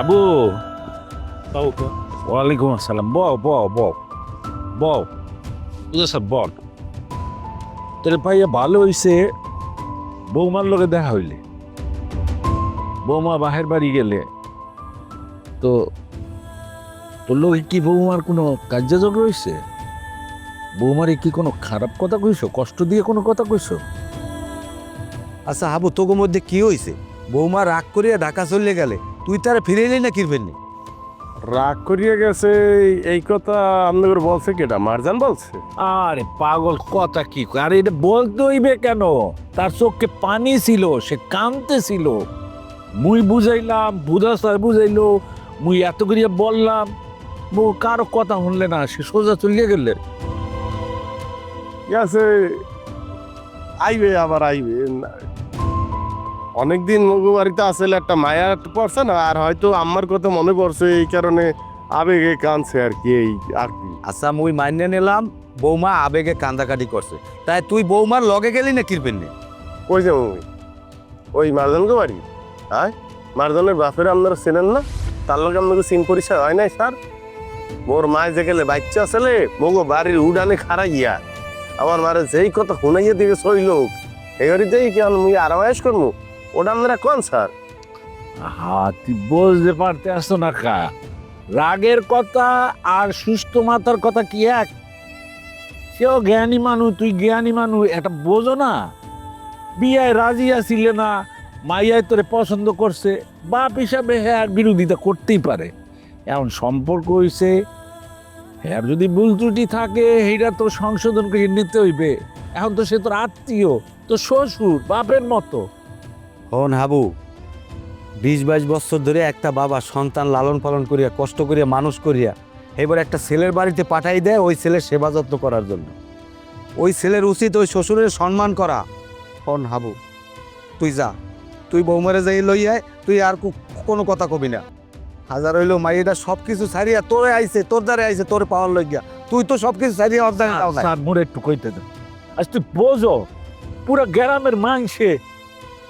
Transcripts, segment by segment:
আবু। তাও তো ওয়ালাইকুম আসসালাম। বও বও বও বও বুঝে স্যার বল। তাহলে ভাইয়া ভালো হইছে। বৌমার লগে দেখা হইলে। বৌমা বাহের বাড়ি গেলে। তো তোর লগে কি বৌমার কোনো কার্যযোগ রয়েছে? বৌমারে কি কোনো খারাপ কথা কইছো? কষ্ট দিয়ে কোনো কথা কইছো? আচ্ছা হাবু তোগো মধ্যে কি হইছে? বৌমা রাগ করিয়া ঢাকা চলে গেলে। তুই তারা ফিরে এলি না কিরবেন নি? রাগ করিয়া গেছে এই কথা আপনাদের বলছে কেটা মারজান বলছে? আরে পাগল কথা কি? আরে এটা বলতে হইবে কেন? তার চোখে পানি ছিল সে কানতে কাঁদতেছিল মুই বুঝাইলাম বুঝা স্যার বুঝাইলো মুই এত করিয়া বললাম বউ কারও কথা শুনলে না সে সোজা চলিয়ে গেলে। গেছে আইবে আবার আইবে অনেকদিন মগু বাড়িতে আসলে একটা মায়া পড়ছে না আর হয়তো আমার কথা মনে পড়ছে এই কারণে আবেগে কাঁদছে আর কি এই আর কি। আচ্ছা মুই মান্য নিলাম বৌমা আবেগে কান্দাকাটি করছে। তাই তুই বৌমার লগে গেলি না কিরবেন নি? কই যাব ওই ওই মারজানকে বাড়ি? হ্যাঁ মারজনের বাপের আপনারা চেনেন না? তার লগে আপনাকে চিন পরিচয় হয় নাই স্যার? মোর মায় যে গেলে বাচ্চা আসলে মগো বাড়ির উডানে খারা গিয়া আমার মারে যেই কথা শুনাইয়া দিবে সই লোক এই বাড়িতেই কি আমি আরামায়াস করব ওটা আপনারা কোন, স্যার? হা তুই বুঝতে পারতে আসতো না কা। রাগের কথা আর সুস্থ মাথার কথা কি এক? সেও জ্ঞানী মানুষ তুই জ্ঞানী মানুষ এটা বোঝো না। বিয়ায় রাজি আসিলে না, মাইয়ায় তোরে পছন্দ করছে, বাপ হিসাবে হ্যাঁ বিরোধিতা করতেই পারে। এমন সম্পর্ক হইছে হ্যাঁ যদি ভুল ত্রুটি থাকে, সেইটা তো সংশোধন করে নিতে হইবে। এখন তো সে তোর আত্মীয় তো শ্বশুর, বাপের মতো। হন হাবু, বিশ বাইশ বছর ধরে একটা বাবা সন্তান লালন পালন করিয়া, কষ্ট করিয়া, মানুষ করিয়া, এবার একটা ছেলের বাড়িতে পাঠাই দেয় ওই ছেলের সেবা যত্ন করার জন্য। ওই ছেলের উচিত ওই শ্বশুরের সম্মান করা। হন হাবু, তুই যা, তুই বৌমারে যাই লই আয়, তুই আর কোনো কথা কবি না। হাজার হইল মাইয়েটা সব কিছু ছাড়িয়া তোরে আইছে, তোর দ্বারে আইছে, তোর পাওয়ার লই গিয়া তুই তো সব কিছু ছাড়িয়া অর্ধানে দাও একটু কইতে দেন। আজ তুই বোঝো, পুরা গ্রামের মাংসে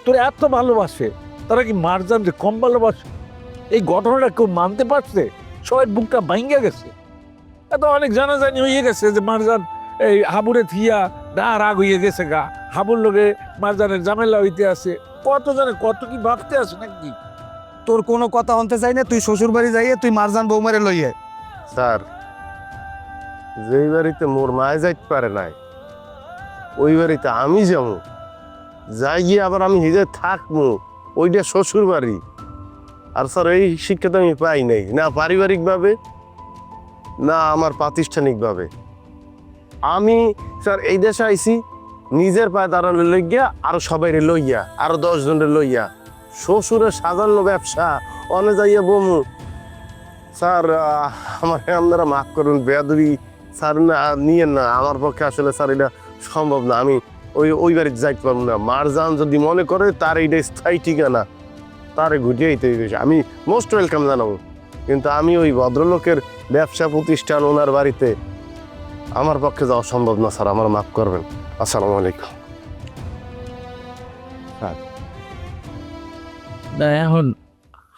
তোর এত ভালোবাসে তারা কি মারজান যে কম ভালোবাসে? এই ঘটনাটা কেউ মানতে পারছে? সবাই বুকটা ভাঙ্গে গেছে। এত অনেক জানাজানি হয়ে গেছে যে মারজান এই হাবুরে থিয়া ডা রাগ হয়ে গেছে গা। হাবুর লোকে মারজানের জামেলা হইতে আছে। কত জানে কত কি ভাবতে আছে নাকি? তোর কোনো কথা শুনতে চাই না তুই শ্বশুর বাড়ি যাইয়ে তুই মারজান বৌমারে লই আয় স্যার যেই বাড়িতে মোর মায় যাইতে পারে নাই ওই বাড়িতে আমি যাব। যাই গিয়ে আবার আমি নিজে থাকব, ওইটা শ্বশুর বাড়ি আর স্যার, এই শিক্ষা তো আমি পাই নাই, না পারিবারিকভাবে, না আমার প্রাতিষ্ঠানিকভাবে। আমি স্যার, এই দেশে আইছি, নিজের পায়ে দাঁড়ানো লইয়া, আরও সবাই লইয়া, আরও দশ জনের লইয়া, শ্বশুরের সাজানো ব্যবসা, অনে যাইয়া বমু। স্যার আমার আপনারা মাফ করুন বেয়াদুরি স্যার, না নিয়ে না, আমার পক্ষে আসলে স্যার, এটা সম্ভব না। আমি ওই ওই বাড়িতে যাইতে পারব না। মারজান যদি মনে করে তার এইটা স্থায়ী ঠিকানা, তারে দিতে হইবে। আমি মোস্ট ওয়েলকাম জানাব। কিন্তু আমি ওই ভদ্রলোকের ব্যবসা প্রতিষ্ঠান ওনার বাড়িতে আমার পক্ষে যাওয়া সম্ভব না, স্যার। আমার মাফ করবেন। আসসালামু আলাইকুম। না, এখন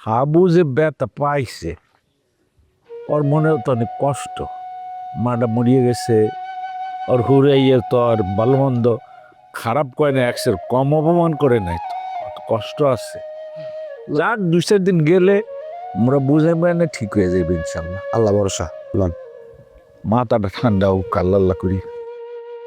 হাবু যে ব্যথা পাইছে, ওর মনেও তো অনেক কষ্ট। মাটা মরিয়ে গেছে, ওর হুড়াইয়ে তো আর ভালো মন্দ খারাপ করে না একসের কম অপমান করে নাই তো। কষ্ট আছে। যাক দুই চার দিন গেলে আমরা বুঝে মানে ঠিক হয়ে যাবে ইনশাল্লাহ। আল্লাহ ভরসা লন মাথাটা ঠান্ডা হোক আল্লাহ আল্লাহ করি।